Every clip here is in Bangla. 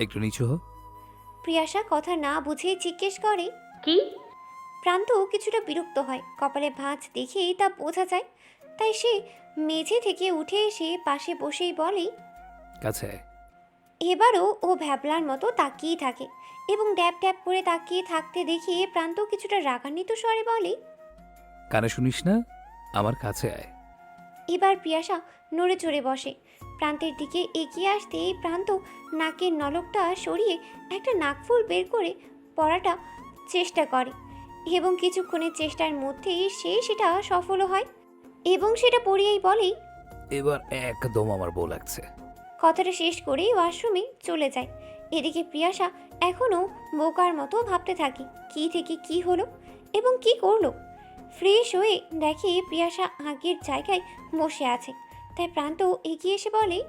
একটু নিচু হো। প্রিয়াশা কথা না বুঝে জিজ্ঞেস করে কি? প্রান্ত কিছুটা বিরক্ত হয়। কপালে ভাঁজ দেখেই তা বোঝা যায়। তাই সে মেঝে থেকে উঠে এসে পাশে বসেই বলে কাছে আয়। এবারও ও ভ্যাবলার মতো তাকিয়ে থাকে এবং ড্যাব ড্যাব করে তাকিয়ে থাকতে দেখে প্রান্ত কিছুটা রাগান্বিত স্বরে বলে কানে শুনিস না? আমার কাছে আয়। এবার পিয়াসা নড়ে চড়ে বসে। প্রান্তের দিকে এগিয়ে আসতেই প্রান্ত নাকের নলকটা সরিয়ে একটা নাকফুল বের করে পড়াটা চেষ্টা করে এবং কিছুক্ষণের চেষ্টার মধ্যেই সে সেটা সফলও হয় এবং সেটা পড়িয়েই বলেই এবার একদম আমার বউ লাগছে। কথাটা শেষ করেই ওয়াশরুমে চলে যায়। এদিকে প্রিয়াশা এখনও বোকার মতো ভাবতে থাকে কি থেকে কি হলো এবং কি করল। ফ্রেশ হয়ে দেখে প্রিয়াশা আগের জায়গায় বসে আছে। তাই প্রান্ত এগিয়ে এসে বলে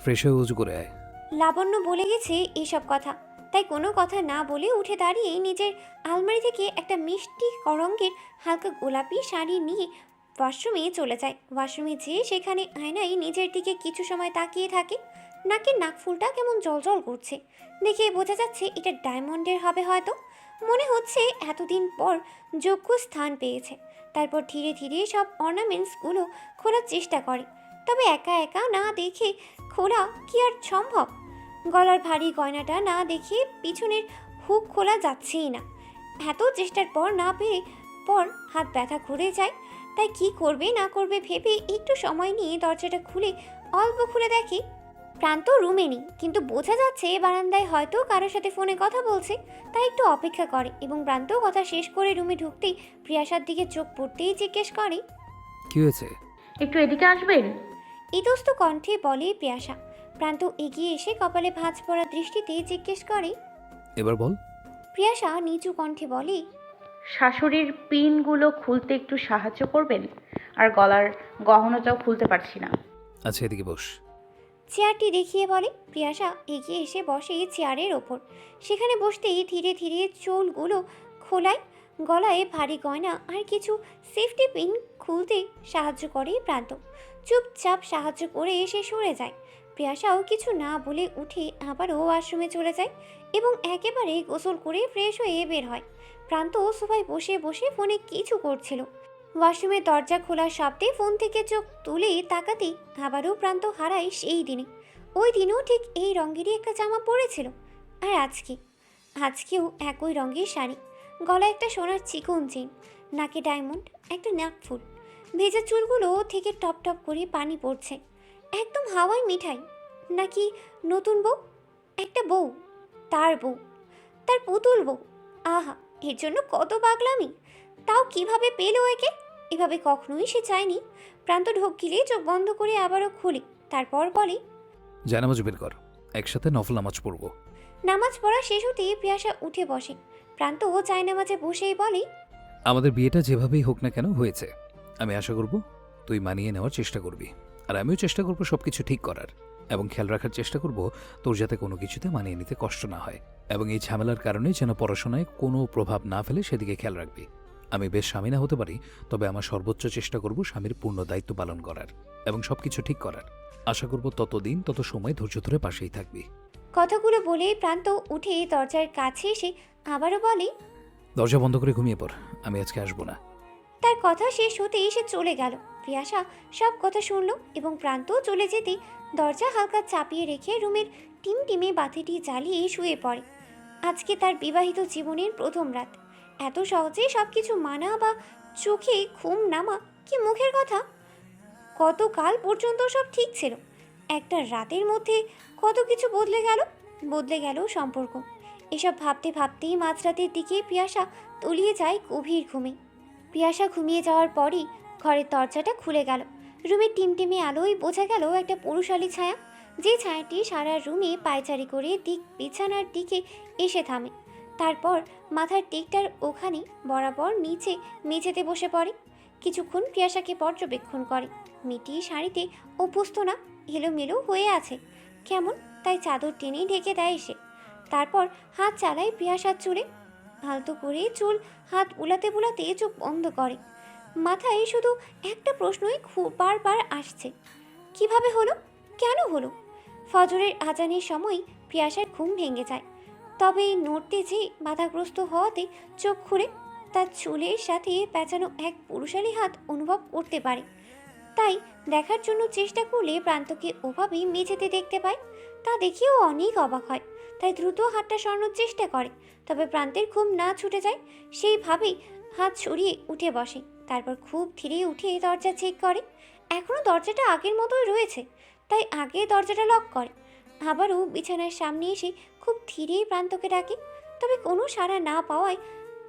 ফ্রেশ হয়ে উজু করে আয়। লাবণ্য বলে গেছে এসব কথা। তাই কোনো কথা না বলে উঠে দাঁড়িয়ে নিজের আলমারি থেকে একটা মিষ্টি রঙের হালকা গোলাপি শাড়ি নিয়ে ওয়াশরুমে চলে যায়। ওয়াশরুমে যেয়ে সেখানে আয়নায় নিজের দিকে কিছু সময় তাকিয়ে থাকে। নাকের নাকফুলটা কেমন জলজল করছে। দেখে বোঝা যাচ্ছে এটা ডায়মন্ডের হবে হয়তো। মনে হচ্ছে এতদিন পর যোগ্য স্থান পেয়েছে। তারপর ধীরে ধীরে সব অর্নামেন্টসগুলো খোলার চেষ্টা করে। তবে একা একা না দেখে খোলা কি আর সম্ভব? গলার ভারী গয়নাটা না দেখে পিছনের হুক খোলা যাচ্ছেই না। এত চেষ্টার পর না পেরে পর হাত ব্যথা ঘুরে যায়। তাই কি করবে না করবে ভেবে একটু সময় নিয়ে দরজাটা খুলে অল্প খুলে দেখে প্রান্ত রুমে নেই কিন্তু বোঝা যাচ্ছে বারান্দায় হয়তো কারোর সাথে ফোনে কথা বলছে। তাই একটু অপেক্ষা করে এবং প্রান্ত কথা শেষ করে রুমে ঢুকতেই প্রিয়াসার দিকে চোখ পড়তেই জিজ্ঞেস করে। কি হয়েছে? একটু এদিকে আসবেন? ইতস্ত কণ্ঠে বলে প্রিয়াসা প্রান্ত এগিয়ে এসে কপালে ভাঁজ পড়া দৃষ্টিতে জিজ্ঞেস করে। এবার বল। প্রিয়াসা নিচু কণ্ঠে বলে শাশুড়ির পিনগুলো খুলতে একটু সাহায্য করবেন? আর গলার গহনাটাও খুলতে পারছি না। আচ্ছা এদিকে বস। চেয়ারটি দেখিয়ে বলে প্রিয়াসা এগিয়ে এসে বসে চেয়ারের ওপর। সেখানে বসতেই ধীরে ধীরে চুলগুলো খোলায় গলায় ভারী গয়না আর কিছু সেফটি পিন খুলতে সাহায্য করে প্রান্ত। চুপচাপ সাহায্য করে এসে সরে যায়। প্রিয়াসাও কিছু না বলে উঠে আবারও ওয়াশরুমে চলে যায় এবং একেবারে গোসল করে ফ্রেশ হয়ে বের হয়। প্রান্ত সোফায় বসে বসে ফোনে কিছু করছিল। ওয়াশরুমের দরজা খোলার শব্দে ফোন থেকে চোখ তুলে তাকাতেই আবারও প্রান্ত হারায় সেই দিনে। ওই দিনও ঠিক এই রঙেরই একটা জামা পরেছিল। আর আজকে আজকেও একই রঙের শাড়ি, গলায় একটা সোনার চিকন চেন, নাকে ডায়মন্ড, একটা নাকফুল ভেজা চুলগুলো থেকে টপ টপ করে পানি পড়ছে। একদম হাওয়াই মিঠাই। নাকি নতুন বউ? একটা বউ। তার বউ। তার পুতুল বউ। আহা এর জন্য কত পাগলামি। তাও কীভাবে পেল একে? এভাবে কখনোই সে চায়নি। প্রান্ত ঢোক গিলে চোখ বন্ধ করে আবারও খুলে। তারপর বলে জানামাজ বের কর। একসাথে নফল নামাজ পড়ব। নামাজ পড়া শেষ হতেই প্রিয়াসা উঠে বসে। প্রান্ত ও চায় নামাজে বসেই বলে আমাদের বিয়েটা যেভাবেই হোক না কেন হয়েছে। আমি আশা করব তুই মানিয়ে নেওয়ার চেষ্টা করবি। আর আমিও চেষ্টা করব সব কিছু ঠিক করার। এবং খেয়াল রাখার চেষ্টা করব তোর যাতে কোনো কিছুতে মানিয়ে নিতে কষ্ট না হয়। এবং এই ঝামেলার কারণে যেন পড়াশোনায় কোনো প্রভাব না ফেলে সেদিকে খেয়াল রাখবি। আমি বেশ স্বামী না হতে পারি তবে আমার সর্বোচ্চ চেষ্টা করব স্বামীর পূর্ণ দায়িত্ব পালন করার এবং সব কিছু ঠিক করার। আশা করব ততদিন তত সময় ধৈর্য ধরে পাশেই থাকবি। কথাগুলো বলে প্রান্ত উঠে দরজার কাছে এসে আবারও বলে দরজা বন্ধ করে ঘুমিয়ে পড় আমি আজকে আসব না। তার কথা শেষ হতেই সে চলে গেল। প্রিয়াসা সব কথা শুনলো এবং প্রান্ত চলে যেতে দরজা হালকা চাপিয়ে রেখে রুমের টিমটিমে বাতিটি জ্বালিয়ে শুয়ে পড়ে। আজকে তার বিবাহিত জীবনের প্রথম রাত। এত সহজে সব কিছু মানা বা চোখে ঘুম নামা কি মুখের কথা? কতকাল পর্যন্ত সব ঠিক ছিল? একটা রাতের মধ্যে কত কিছু বদলে গেল? বদলে গেল সম্পর্ক। এসব ভাবতে ভাবতেই মাঝরাতের দিকে পিয়াসা তলিয়ে যায় গভীর ঘুমে। পিয়াসা ঘুমিয়ে যাওয়ার পরই ঘরের দরজাটা খুলে গেল। রুমের টিমটিমে আলোয় বোঝা গেল একটা পুরুষালী ছায়া, যে ছায়াটি সারা রুমে পায়চারি করে দিক বিছানার দিকে এসে থামে। তারপর মাথার দিকটার ওখানে বরাবর নিচে মেঝেতে বসে পড়ে। কিছুক্ষণ পিয়াসাকে পর্যবেক্ষণ করে। মেয়েটি শাড়িতে অভ্যস্ত না, এলোমেলো হয়ে আছে। কেমন তাই চাদর টেনে ঢেকে দেয় সে। তারপর হাত চালায় পিয়াসার চুলে। আলতো করে চুল হাত বুলাতে বুলাতে চোখ বন্ধ করে। মাথায় শুধু একটা প্রশ্নই বারবার আসছে, কীভাবে হলো? কেন হলো? ফজরের আজানের সময় প্রিয়াসার ঘুম ভেঙে যায়। তবে নড়তে যে বাধাগ্রস্ত হওয়াতে চোখ খুঁড়ে তার চুলের সাথে পেঁচানো এক পুরুষালী হাত অনুভব করতে পারে। তাই দেখার জন্য চেষ্টা করলে প্রান্তকে ওভাবেই মেঝেতে দেখতে পায়, তা দেখেও অনেক অবাক হয়। তাই দ্রুত হাতটা সরানোর চেষ্টা করে। তবে প্রান্তের ঘুম না ছুটে যায় সেইভাবেই হাত সরিয়ে উঠে বসে। তারপর খুব ধীরে উঠে দরজা চেক করে। এখনও দরজাটা আগের মতোই রয়েছে, তাই আগে দরজাটা লক করে। আবারও বিছানার সামনে এসে খুব ধীরে প্রান্তকে ডাকে। তবে কোনো সাড়া না পাওয়ায়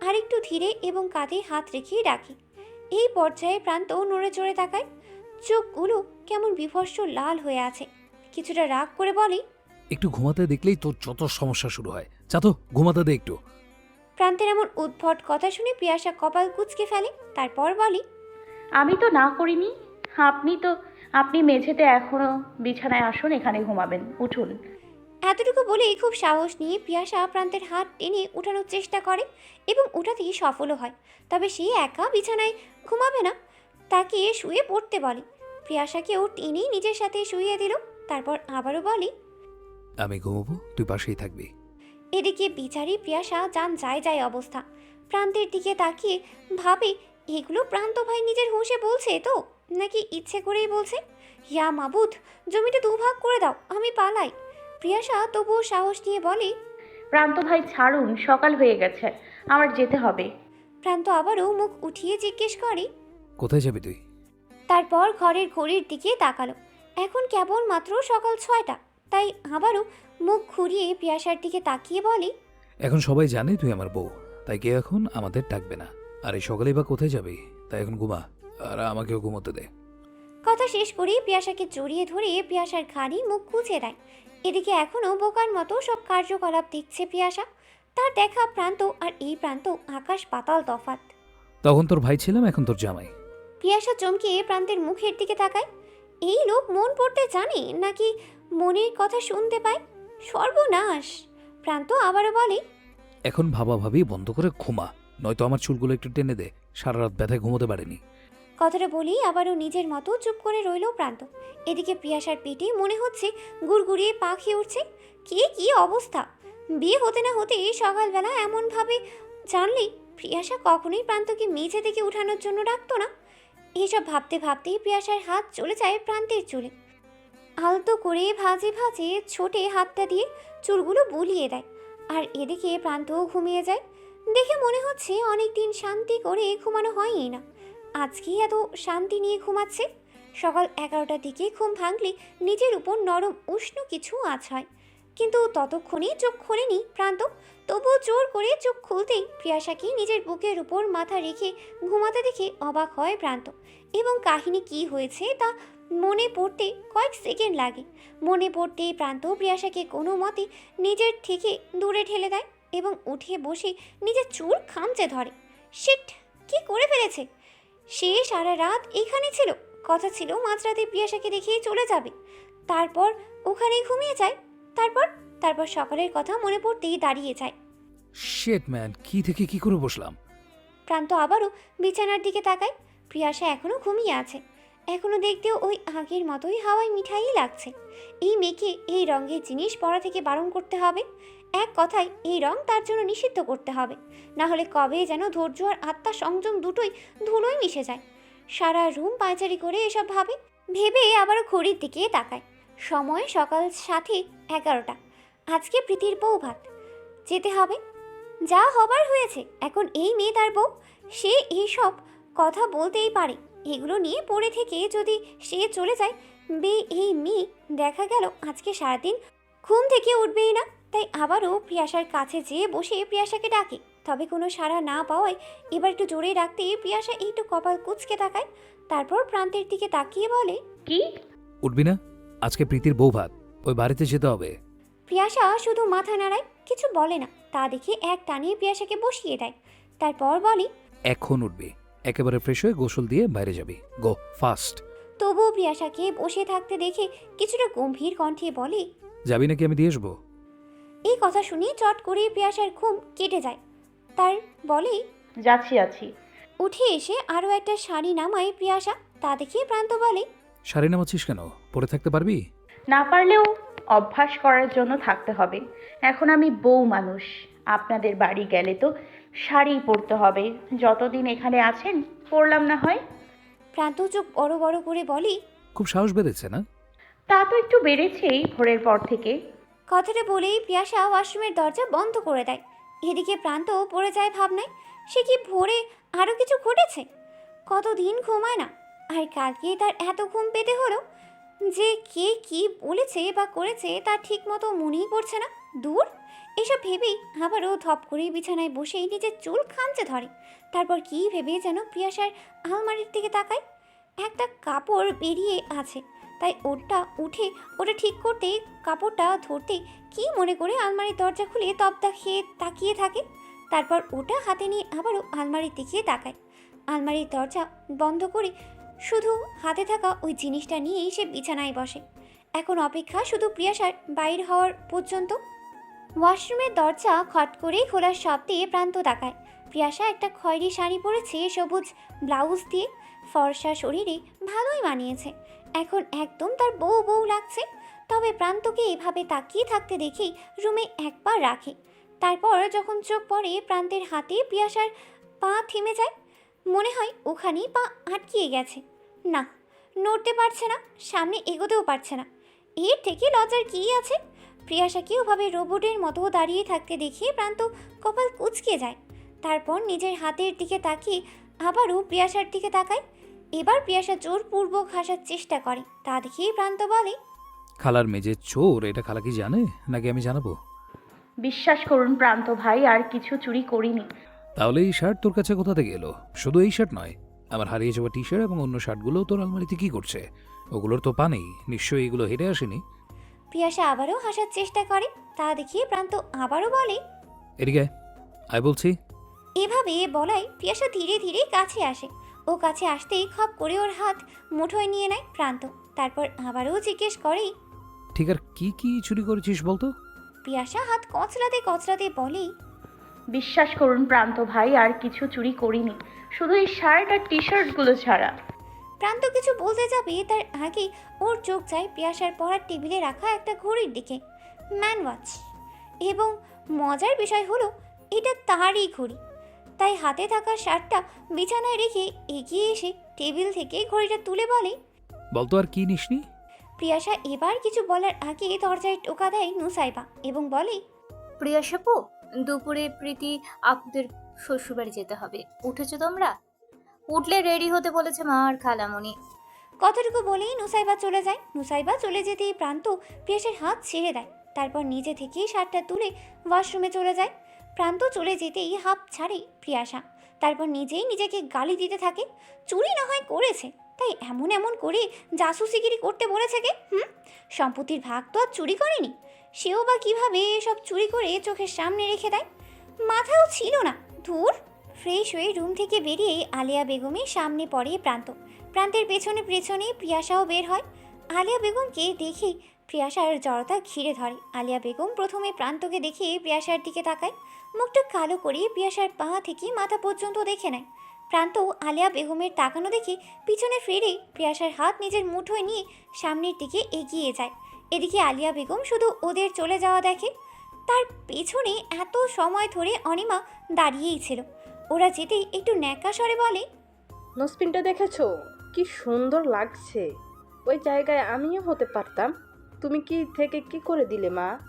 আরেকটু ধীরে এবং কাঁধে হাত রেখেই ডাকে। এই পর্যায়ে প্রান্ত নড়ে চড়ে তাকায়। চোখগুলো কেমন বিভস্ম লাল হয়ে আছে। কিছুটা রাগ করে বলে একটু ঘুমাতে দেখলেই তোর যত সমস্যা শুরু হয়। যা তো ঘুমাতে দে একটু। প্রান্তের এমন উদ্ভট কথা শুনে পিয়াসা কপাল কুচকে ফেলে তারপর বলে আমি তো না করিনি। আপনি তো আপনি মেঝেতে এখনও বিছানায় আসুন এখানে ঘুমাবেন। উঠুন। এতটুকু বলেই খুব সাহস নিয়ে পিয়াসা প্রান্তের হাত টেনে উঠানোর চেষ্টা করে এবং ওঠাতেই সফলও হয়। তবে সে একা বিছানায় ঘুমাবে না তাকে শুয়ে পড়তে বলে। প্রিয়াসাকেও টেনেই নিজের সাথে শুইয়ে দিল তারপর আবারও বলে আমি ঘুমোবো তুই পাশেই থাকবি। এদিকে বিচারি প্রিয়াসা যান যায় যায় অবস্থা। প্রান্তের দিকে তাকিয়ে ভাবে এগুলো প্রান্ত ভাই নিজের হুঁশে বলছে তো? নাকি ইচ্ছে করেই বলছে? ইয়া মাবুদ জমিটা দুভাগ করে দাও আমি পালাই। প্রিয়াসা তবুও সাহস নিয়ে বলে প্রান্ত ভাই ছাড়ুন সকাল হয়ে গেছে আমার যেতে হবে। প্রান্ত আবারও মুখ উঠিয়ে জিজ্ঞেস করে কোথায় যাবি তুই? তারপর ঘরের ঘড়ির দিকে তাকালো। এখন কেবল মাত্র সকাল ছয়টা। তাই আবারও মুখ ঘুরিয়ে পিয়াসার দিকে তাকিয়ে বলে এখন সবাই জানে তুই আমার বউ তাই কেউ এখন আমাদের ডাকবে না। আর এই সকালে বা কোথায় যাবি? তাই এখন ঘুমা আর আমাকেও ঘুমোতে দে। কথা শেষ করে পিয়াসাকে জড়িয়ে ধরে পিয়াসার ঘাড়ি মুখ গুছে দেয়। এদিকে এখনও বোকার মতো সব কার্যকলাপ দেখছে পিয়াসা। তার দেখা প্রান্ত আর এই প্রান্ত আকাশ পাতাল তফাত তখন তোর ভাই ছিলাম এখন তোর জামাই। পিয়াসা চমকে প্রান্তের মুখের দিকে তাকায়। এই লোক মন পড়তে জানে নাকি মনের কথা শুনতে পায়। সর্বনাশ। প্রান্ত আবারও বলে এখন ভাবা ভাবি বন্ধ করে ঘুমা নয়তো আমার চুলগুলো একটু টেনে দে সারা রাত ব্যথায় ঘুমোতে পারেনি। কথাটা বলেই আবারও নিজের মতো চুপ করে রইল প্রান্ত। এদিকে পিয়াসার পেটে মনে হচ্ছে গুড়গুড়িয়ে পা খেয়ে উঠছে। কে কি অবস্থা? বিয়ে হতে না হতে সকালবেলা এমনভাবে জানলেই প্রিয়াসা কখনোই প্রান্তকে মেঝে থেকে উঠানোর জন্য ডাকতো না। এসব ভাবতে ভাবতেই প্রিয়াসার হাত চলে যায় প্রান্তের চুলে। আলতো করে ভাজে ভাজে ছোটে হাতটা দিয়ে চুলগুলো বুলিয়ে দেয় আর এদিকে প্রান্তও ঘুমিয়ে যায়। দেখে মনে হচ্ছে অনেক দিন শান্তি করে ঘুমানো হয়ই না। আজকেই এত শান্তি নিয়ে ঘুমাচ্ছে। সকাল এগারোটার দিকে ঘুম ভাঙলে নিজের উপর নরম উষ্ণ কিছু আঁচ হয়। কিন্তু ততক্ষণে চোখ খোলেনি প্রান্ত। তবুও জোর করে চোখ খুলতেই প্রিয়াসাকে নিজের বুকের উপর মাথা রেখে ঘুমাতে দেখে অবাক হয় প্রান্ত। এবং কাহিনী কি হয়েছে তা মনে পড়তে কয়েক সেকেন্ড লাগে। মনে পড়তেই প্রান্ত প্রিয়াসাকে কোনো মতে নিজের থেকে দূরে ঠেলে দেয় এবং উঠে বসে নিজের চুল খামচে ধরে। শিট কি করে ফেলেছে? সে সারা রাত এখানে ছিল। কথা ছিল মাঝরাতে পিয়াসাকে দেখিয়ে চলে যাবে। তারপর ওখানেই ঘুমিয়ে যায়। তারপর তারপর সকালের কথা মনে পড়তেই দাঁড়িয়ে যায়। শেট ম্যান কি থেকে কি করে বসলাম? প্রান্ত আবারও বিছানার দিকে তাকায়। প্রিয়াসা এখনও ঘুমিয়ে আছে। এখনও দেখতেও ওই আগের মতোই হাওয়ায় মিঠাই লাগছে। এই মেয়েকে এই রঙের জিনিস পরা থেকে বারণ করতে হবে। এক কথায়, এই রং তার জন্য নিষিদ্ধ করতে হবে। না হলে কবে যেন ধৈর্য আর আত্মা সংযম দুটোই ধুলোয় মিশে যায়। সারা রুম পায়চারি করে এসব ভাবে, ভেবে আবারও ঘড়ির দিকে তাকায়। সময় সকাল সাথে এগারোটা। আজকে প্রীতির বউ ভাত। যেতে হবে। যা হবার হয়েছে, এখন এই মেয়ে তার বউ। সে এইসব কথা বলতেই পারে। এগুলো নিয়ে পড়ে থেকে যদি সে চলে যায় বে এই মেয়ে দেখা গেল আজকে সারাদিন ঘুম থেকে উঠবেই না। তাই আবারও প্রিয়াসার কাছে যেয়ে বসে প্রিয়াসাকে ডাকে। তবে কোনো সাড়া না পাওয়ায় এবার একটু জোরে ডাকতে প্রিয়াসা একটু কপাল কুচকে তাকায়। তারপর প্রান্তের দিকে তাকিয়ে বলে কি? উঠবি না আজকে প্রীতির বউ ভাত ওই বাড়িতে যেতে হবে। প্রিয়াসা শুধু মাথা নাড়ায় কিছু বলে না। তা দেখে এক টানে প্রিয়াসাকে বসিয়ে দেয়। তারপর বলে এখন উঠবি। একেবারে ফ্রেশ হয়ে গোসল দিয়ে বাইরে যাবি। গো ফাস্ট তবুও প্রিয়াসাকে বসে থাকতে দেখে কিছুটা গম্ভীর কণ্ঠে বলে যাবি নাকি আমি দিয়ে আসব? এই কথা শুনে চট করে পিয়াসার ঘুম কেটে যায়। তার বলে যাচ্ছি আছি উঠে এসে আরও একটা শাড়ি নামায় পিয়াসা তা দেখে প্রান্ত বলে শাড়ি নামাচ্ছিস কেন? পরে থাকতে পারবি? না পারলেও অভ্যাস করার জন্য থাকতে হবে। এখন আমি বউ মানুষ আপনাদের বাড়ি গেলে তো শাড়ি পরতে হবে। যতদিন এখানে আছেন পরলাম না হয়। প্রান্ত চোখ বড় বড় করে বলি খুব সাহস বেড়েছে না? তা তো একটু বেড়েছেই ভোরের পর থেকে। কথাটা বলেই প্রিয়াসা ওয়াশরুমের দরজা বন্ধ করে দেয়। এদিকে প্রান্ত পড়ে যায় ভাবনায় সে কি ভোরে আরও কিছু ঘটেছে? কতদিন ঘুমায় না? আর কালকে তার এত ঘুম পেতে হলো? যে কে কি বলেছে বা করেছে তার ঠিক মতো মনেই পড়ছে না। দূর এসব ভেবেই আবারও ধপ করে বিছানায় বসেই নিজের চুল খামচে ধরে। তারপর কি ভেবে যেন প্রিয়াসার আলমারির দিকে তাকায়? একটা কাপড় বেরিয়ে আছে, তাই ওটা উঠে ওটা ঠিক করতে কাপড়টা ধরতে কি মনে করে আলমারির দরজা খুলে তবদা খেয়ে তাকিয়ে থাকে। তারপর ওটা হাতে নিয়ে আবারও আলমারির দিকে তাকায়। আলমারির দরজা বন্ধ করে শুধু হাতে থাকা ওই জিনিসটা নিয়েই সে বিছানায় বসে। এখন অপেক্ষা শুধু প্রিয়াসার বাইর হওয়ার পর্যন্ত ওয়াশরুমের দরজা খট করে খোলার শব্দে প্রান্ত তাকায়। প্রিয়াসা একটা খয়েরি শাড়ি পরেছে, সবুজ ব্লাউজ দিয়ে। ফর্সা শরীরে ভালোই মানিয়েছে। এখন একদম তার বউ বউ লাগছে। তবে প্রান্তকে এভাবে তাকিয়ে থাকতে দেখেই রুমে একবার রাখে। তারপর যখন চোখ পড়ে প্রান্তের হাতে পিয়াসার পা থেমে যায়। মনে হয় ওখানেই পা আটকিয়ে গেছে। না, নড়তে পারছে না, সামনে এগোতেও পারছে না। এর থেকে লজ্জার কী আছে? প্রিয়াসাকে ওভাবে রোবটের মতো দাঁড়িয়ে থাকতে দেখে প্রান্ত কপাল কুচকে যায়। তারপর নিজের হাতের দিকে তাকিয়ে আবারও প্রিয়াশার দিকে তাকায়। এবার প্রিয়াসা জোরপূর্বক হাসার চেষ্টা করে। তা দেখেই প্রান্ত বলে খালার মেজে চোর এটা খালা কি জানে? নাকি আমি জানাব? বিশ্বাস করুন প্রান্ত ভাই আর কিছু চুরি করিনি। তাহলে এই শার্ট তোর কাছে কোথা থেকে এলো? শুধু এই শার্ট নয় আমার হারিয়ে যাওয়া টি শার্ট এবং অন্য শার্টগুলো তোর আলমারিতে কি করছে? ওগুলোর তো পা নেই নিশ্চয়ই এগুলো হেঁটে আসেনি। প্রিয়াসা আবারও হাসার চেষ্টা করে। তা দেখিয়ে প্রান্ত আবারও বলে এদিকে আয়। আয় বলছি। এভাবে বলাই প্রিয়াসা ধীরে ধীরে কাছে আসে। ও কাছে আসতেই খপ করে ওর হাত মুঠোয় নিয়ে নেয় প্রান্ত। তারপর আবারও জিজ্ঞেস করে ঠিক আর কি কি চুরি করেছিস বলতো? প্রিয়াসা হাত কচলাতে কচলাতে বলে বিশ্বাস করুন প্রান্ত ভাই আর কিছু চুরি করিনি। শুধু এই শার্ট আর টি শার্টগুলো ছাড়া। প্রান্ত কিছু বলতে যাবে তার আগে ওর চোখ যায় প্রিয়াসার পড়ার টেবিলে রাখা একটা ঘড়ির দিকে। Man watch. এবং মজার বিষয় হলো এটা তারই ঘড়ি। তাই হাতে থাকা শার্টটা বিছানায় রেখে এগিয়ে এসে টেবিল থেকে ঘড়িটা তুলে বলে বলতো আর কি নিসনি? প্রিয়াসা এবার কিছু বলার আগে দরজায় টোকা দেয় নুসাইবা এবং বলে প্রিয়া সাপু দুপুরে প্রীতি আপুদের শ্বশুরবাড়ি যেতে হবে। উঠেছো তোমরা? উঠলে রেডি হতে বলেছে মা আর খালামণি কথাটুকু বলেই নুসাইবা চলে যায়। নুসাইবা চলে যেতেই প্রান্ত প্রিয়াসের হাত ছেড়ে দেয়। তারপর নিজে থেকেই শার্টটা তুলে ওয়াশরুমে চলে যায়। প্রান্ত চলে যেতেই হাত ছাড়ে প্রিয়াসা তারপর নিজেই নিজেকে গালি দিতে থাকে। চুরি না হয় করেছে। তাই এমন এমন করে জাসুসিগিরি করতে বলেছে কে? হুম? সম্পত্তির ভাগ তো আর চুরি করেনি। সেও বা কীভাবে সব চুরি করে চোখের সামনে রেখে দেয়? মাথাও ছিল না। ধুর! ফ্রেশ হয়ে রুম থেকে বেরিয়ে আলিয়া বেগমের সামনে পড়ে প্রান্ত। প্রান্তের পেছনে পেছনে প্রিয়াসাও বের হয়। আলিয়া বেগমকে দেখে প্রিয়াসার জড়তা ঘিরে ধরে। আলিয়া বেগম প্রথমে প্রান্তকে দেখে প্রিয়াসার দিকে তাকায়। মুখটা কালো করে প্রিয়াসার পা থেকে মাথা পর্যন্ত দেখে নেয়। প্রান্ত আলিয়া বেগমের তাকানো দেখে পিছনে ফিরে প্রিয়াসার হাত নিজের মুঠোয় নিয়ে সামনের দিকে এগিয়ে যায়। এদিকে আলিয়া বেগম শুধু ওদের চলে যাওয়া দেখে। তার পেছনে এত সময় ধরে অনিমা দাঁড়িয়েই ছিল। ওরা যেতেই একটু ন্যাকা স্বরে বলে নসপিনটা দেখেছ? কি সুন্দর লাগছে। ওই জায়গায় আমিও হতে পারতাম। তুমি কি থেকে কি করে দিলে মা?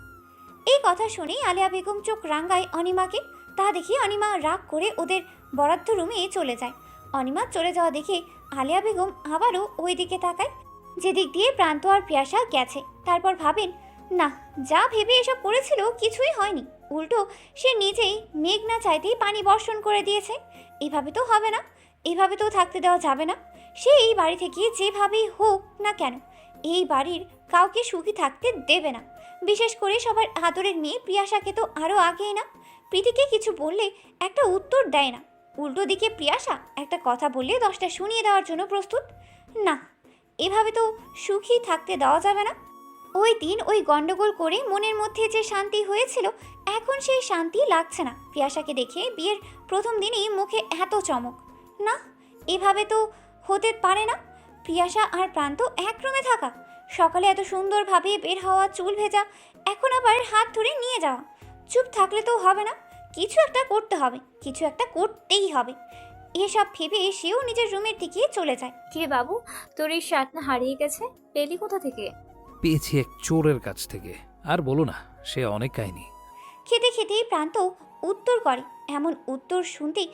এই কথা শুনে আলিয়া বেগম চোখ রাঙ্গায় অনিমাকে। তা দেখি অনিমা রাগ করে ওদের বরাদ্দ রুমে চলে যায়। অনিমা চলে যাওয়া দেখে আলিয়া বেগম আবারও ওই দিকে তাকায়। যেদিক দিয়ে প্রান্ত আর প্রিয়াসা গেছে তারপর ভাবেন না যা ভেবে এসব করেছিল কিছুই হয়নি। উল্টো সে নিজেই মেঘ না চাইতেই পানি বর্ষণ করে দিয়েছে। এভাবে তো হবে না, এভাবে তো থাকতে দেওয়া যাবে না। সে এই বাড়ি থেকে যেভাবেই হোক না কেন, এই বাড়ির কাউকে সুখী থাকতে দেবে না। বিশেষ করে সবার আদরের মেয়ে প্রিয়াশাকে তো আরও আগেই না। প্রীতিকে কিছু বললে একটা উত্তর দেয় না। উল্টো দিকে প্রিয়াশা একটা কথা বললে দশটা শুনিয়ে দেওয়ার জন্য প্রস্তুত। না, এভাবে তো সুখী থাকতে দেওয়া যাবে না। ওই দিন ওই গন্ডগোল করে মনের মধ্যে যে শান্তি হয়েছিল, এখন সেই শান্তি লাগছে না। প্রিয়াশাকে দেখে বিয়ের প্রথম দিনই মুখে এত চমক। না, এভাবে তো হতে পারে না। প্রিয়াশা আর প্রান্ত এক রুমে থাকা। সকালে এত সুন্দরভাবে বের হওয়া, চুল ভেজা, এখন আবার হাত ধরে নিয়ে যাওয়া। চুপ থাকলে তো হবে না। কিছু একটা করতে হবে, কিছু একটা করতেই হবে। এসব ভেবে সেও নিজের রুমের দিকে চলে যায়। কিরে বাবু, তোর এই শার্ট না হারিয়ে গেছে? পেলি কোথা থেকে? পেয়েছি এক চোরের কাছ থেকে। আর বলো না সে অনেক কাহিনী। খেতে খেতেই প্রান্ত উত্তর করে। এমন উত্তর শুনতেই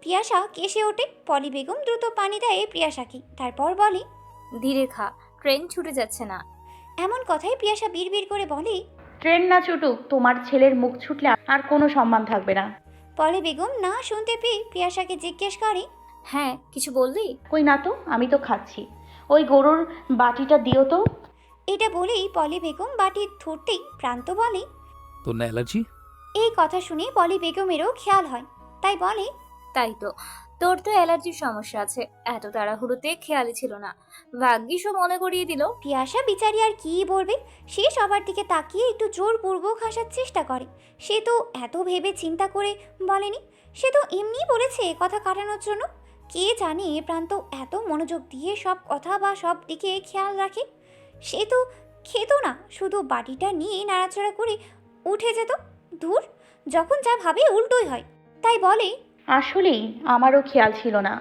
প্রিয়াশা কেসে ওঠে। পলি বেগম দ্রুত পানি দেয় প্রিয়াশাকে তারপর বলে ধীরে খা ট্রেন ছুটে যাচ্ছে না। এমন কথাই প্রিয়াশা বিড়বিড় করে বলে ট্রেন না ছুটুক তোমার ছেলের মুখ ছুটলে আর কোনো সম্মান থাকবে না। পলি বেগম না শুনতে পেয়ে প্রিয়াশাকে জিজ্ঞেস করে হ্যাঁ কিছু বললি? কই না তো আমি তো খাচ্ছি। ওই গরুর বাটিটা দিও তো। এটা বলেই পলি বেগম বাটি ধরতেই প্রান্ত বলে তোর না অ্যালার্জি? এই কথা শুনে পলি বেগমেরও খেয়াল হয় তাই বলে তাই তো তোর তো অ্যালার্জির সমস্যা আছে এত তাড়াহুড়োতে খেয়ালই ছিল না। ভাগ্যিসও মনে করিয়ে দিল। পিয়াসা বিচারি আর কি বলবে সে সবার দিকে তাকিয়ে একটু জোরপূর্বক হাসার চেষ্টা করে। সে তো এত ভেবে চিন্তা করে বলেনি সে তো এমনি বলেছে এ কথা কাটানোর জন্য। কে জানে প্রান্ত এত মনোযোগ দিয়ে সব কথা বা সব দিকে খেয়াল রাখে। সে তো খেত না শুধু বাটিটা নিয়ে নাড়াচাড়া করে উঠে যেত দূর যখন যা ভাবে উল্টোই হয়। তাই বলে আসলেই আমারও খেয়াল ছিল না।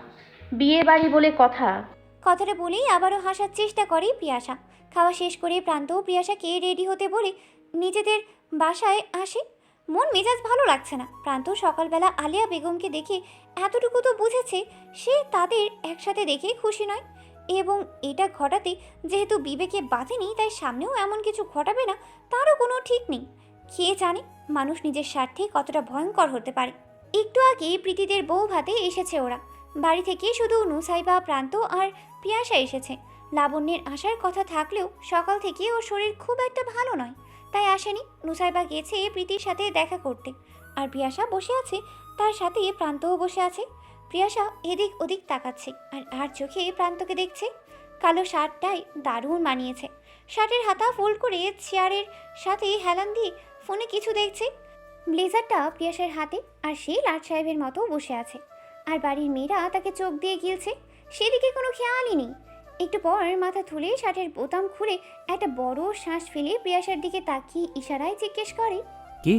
বিয়ে বাড়ি বলে কথা। কথাটা বলেই আবারও হাসার চেষ্টা করে প্রিয়াশা। খাওয়া শেষ করে প্রান্ত প্রিয়াশাকে রেডি হতে বলে নিজেদের বাসায় আসে। মন মেজাজ ভালো লাগছে না। প্রান্ত সকালবেলা আলিয়া বেগমকে দেখে এতটুকু তো বুঝেছে সে তাদের একসাথে দেখে খুশি নয়। এবং এটা ঘটাতে যেহেতু বিবেকে বাঁধেনি, তাই সামনেও এমন কিছু ঘটাবে না, তারও কোনো ঠিক নেই। কে জানে, মানুষ নিজের স্বার্থে কতটা ভয়ঙ্কর হতে পারে। একটু আগে প্রীতিদের বউ ভাতে এসেছে ওরা। বাড়ি থেকে শুধু নুসাইবা, প্রান্ত আর পিয়াসা এসেছে। লাবণ্যের আসার কথা থাকলেও সকাল থেকে ওর শরীর খুব একটা ভালো নয়। তাই আসেনি, নুসাইবা গেছে প্রীতির সাথে দেখা করতে। আর পিয়াসা বসে আছে, তার সাথে প্রান্তও বসে আছে। প্রিয়াসা এদিক ওদিক তাকাচ্ছে আর আর চোখে প্রান্তকে দেখছে। কালো শার্টটাই দারুণ মানিয়েছে। শার্টের হাতা ফোল্ড করে চেয়ারের সাথে হেলান দিয়ে ফোনে কিছু দেখছে। ব্লেজারটা প্রিয়াসার হাতে আর সে লাট সাহেবের মতো বসে আছে। আর বাড়ির মেয়েরা তাকে চোখ দিয়ে গিলছে। সেদিকে কোনো খেয়ালই নেই। একটু পর মাথা তুলে শার্টের বোতাম খুলে একটা বড় শ্বাস ফেলে প্রিয়াসার দিকে তাকিয়ে ইশারায় জিজ্ঞেস করে কি?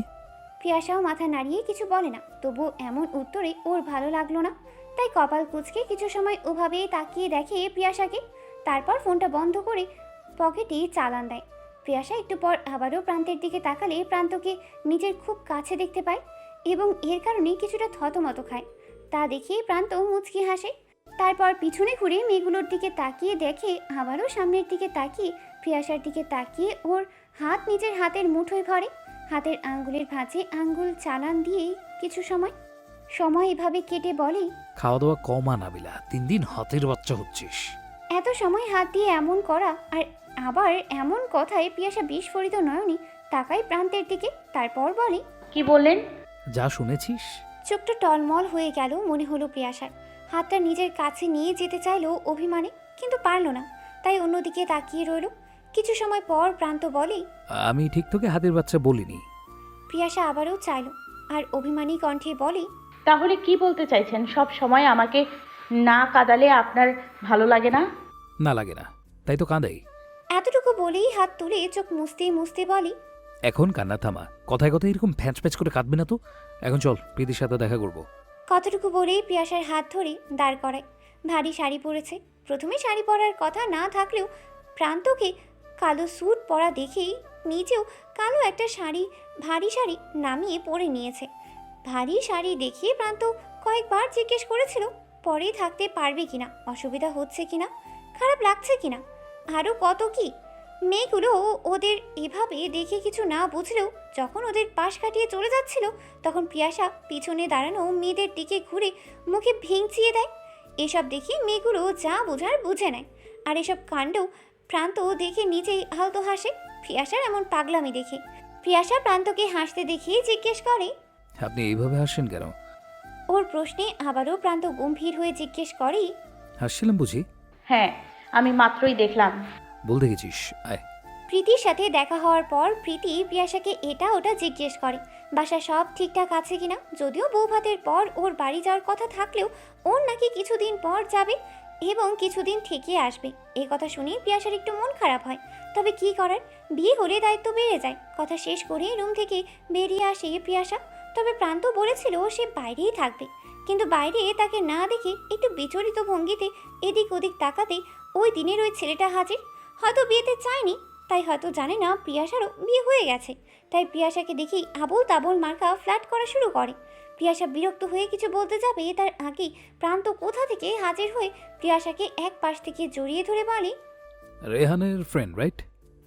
প্রিয়াসাও মাথা নাড়িয়ে কিছু বলে না তবু এমন উত্তরে ওর ভালো লাগল না। তাই কপাল কুচকে কিছু সময় ওভাবেই তাকিয়ে দেখে প্রিয়াসাকে তারপর ফোনটা বন্ধ করে পকেটে চালান দেয়। প্রিয়াসা একটু পর আবারও প্রান্তের দিকে তাকালে প্রান্তকে নিজের খুব কাছে দেখতে পায় এবং এর কারণে কিছুটা থতমত খায়। তা দেখে প্রান্ত মুচকি হাসে। তারপর পিছনে ঘুরে মেয়েগুলোর দিকে তাকিয়ে দেখে আবারও সামনের দিকে তাকিয়ে প্রিয়াসার দিকে তাকিয়ে ওর হাত নিজের হাতের মুঠোয় ভরে হাতের আঙ্গুলের ভাঁজে আঙ্গুল চালান দিয়ে কিছু সময়। সময় এভাবে কেটে বলে খাওয়া দাওয়া কমা নাবিলা তিন দিন হাতের বাচ্চা হচ্ছিস। এত সময় হাত দিয়ে এমন করা আর আবার এমন কথায় পিয়াসা বিস্ফোরিত নয়নি তাকাই প্রান্তের দিকে তারপর বলে কি বললেন? যা শুনেছিস। চোখটা টলমল হয়ে গেল মনে হলো প্রিয়াসার হাতটা নিজের কাছে নিয়ে যেতে চাইলো অভিমানে কিন্তু পারল না তাই অন্যদিকে তাকিয়ে রইল। কিছু সময় পর প্রান্ত বলে আমি ঠিক তোকে হাতের বাচ্চা বলিনি। প্রিয়াসা আবারও চাইলো আর অভিমানী কণ্ঠে বলে তাহলে কি বলতে চাইছেন? সব সময় আমাকে না কাদালে আপনার ভালো লাগে না? না লাগে না। তাই তো কাঁদাই। এতটুকু বলেই হাত তুলে চোখ মুছতে মুছতে বলি এখন কান্না থামা। কথায় কথায় এরকম ফ্যাঁচ ফ্যাঁচ করে কাঁদবে না তো? এখন চল প্রীতির সাথে দেখা করব। কতটুকু বলেই পিয়াসার হাত ধরে দাঁড় করায়। ভারী শাড়ি পরেছে। প্রথমে শাড়ি পরার কথা না থাকলেও প্রান্তকে কালো স্যুট পরা দেখেই নিজেও কালো একটা শাড়ি ভারী শাড়ি নামিয়ে পরে নিয়েছে। ভারী শাড়ি দেখিয়ে প্রান্ত কয়েকবার জিজ্ঞেস করেছিল, পরেই থাকতে পারবে কিনা, অসুবিধা হচ্ছে কিনা, খারাপ লাগছে কিনা, আরও কত কি? মেয়েগুলো ওদের এভাবে দেখে কিছু না বুঝলেও যখন ওদের পাশ কাটিয়ে চলে যাচ্ছিল, তখন প্রিয়াসা পিছনে দাঁড়ানো মেয়েদের দিকে ঘুরে মুখে ভেঙচিয়ে দেয়। এসব দেখে মেয়েগুলো যা বোঝার বুঝে নেয়। আর এসব কাণ্ড প্রান্ত দেখে নিজেই আহত হাসে প্রিয়াসার এমন পাগলামি দেখে। প্রিয়াসা প্রান্তকে হাসতে দেখে জিজ্ঞেস করে আপনি এইভাবে হাসেন কেন? ওর প্রশ্নে আবারও প্রান্ত গম্ভীর হয়ে জিজ্ঞেস করে। হাসছিলাম বুঝি? হ্যাঁ আমি মাত্রই দেখলাম। বল দেখেছিস আয়। প্রীতির সাথে দেখা হওয়ার পর প্রীতি প্রিয়াসাকে এটা ওটা জিজ্ঞেস করে বাসা সব ঠিকঠাক আছে কিনা? যদিও বউ ভাতের পর ওর বাড়ি যাওয়ার কথা থাকলেও ওর নাকি কিছুদিন পর যাবে এবং কিছুদিন থেকে আসবে। এই কথা শুনে পিয়াসার একটু মন খারাপ হয়। তবে কি করার? বিয়ে হলে দায়িত্ব বেড়ে যায়। কথা শেষ করে রুম থেকে বেরিয়ে আসে পিয়াসা তবে প্রান্ত বলেছিল সে বাইরেই থাকবে। কিন্তু বাইরে তাকে না দেখে একটু বিচলিত ভঙ্গিতে এদিক ওদিক তাকাতে ওই দিনের ওই ছেলেটা হাজির। হয়তো বিয়েতে চায়নি তাই হয়তো জানে না পিয়াসারও বিয়ে হয়ে গেছে। তাই পিয়াসাকে দেখেই আবল তাবল মার্কা ফ্ল্যাট করা শুরু করে। পিয়াসা বিরক্ত হয়ে কিছু বলতে যাবে তার আগেই প্রান্ত কোথা থেকে হাজির হয়ে পিয়াসাকে এক পাশ থেকে জড়িয়ে ধরে বলে রেহানের ফ্রেন্ড রাইট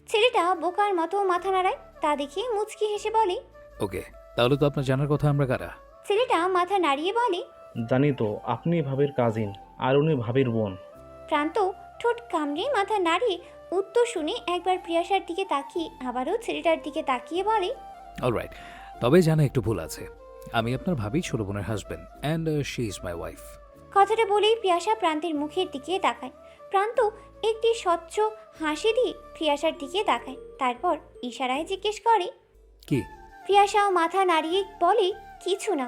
ছেলেটা বোকার মতো মাথা নাড়ায় তা দেখে মুচকি হেসে বলে ওকে তাহলে তো আপনার জানার কথা আমরা কারা? ছেলেটা মাথা নাড়িয়ে বলে জানি তো আপনি ভাবির কাজিন আর উনি ভাবির বোন। প্রান্ত ঠোঁট কামড়ে মাথা নাড়িয়ে উত্তর শুনে একবার প্রিয়াসার দিকে তাকিয়ে আবারও ছেলেটার দিকে তাকিয়ে বলে অলরাইট তবে জানা একটু ভুল আছে। আমি আপনার ভাবি ছোট বোনের husband and she is my wife কথাটা বলেই প্রিয়াসা প্রান্তের মুখের দিকে তাকায়। প্রান্ত একটি স্বচ্ছ হাসি দিয়ে প্রিয়াসার দিকে তাকায়। তারপর ইশারায় জিজ্ঞেস করে কি? প্রিয়াসাও মাথা নাড়িয়ে বলে কিছু না।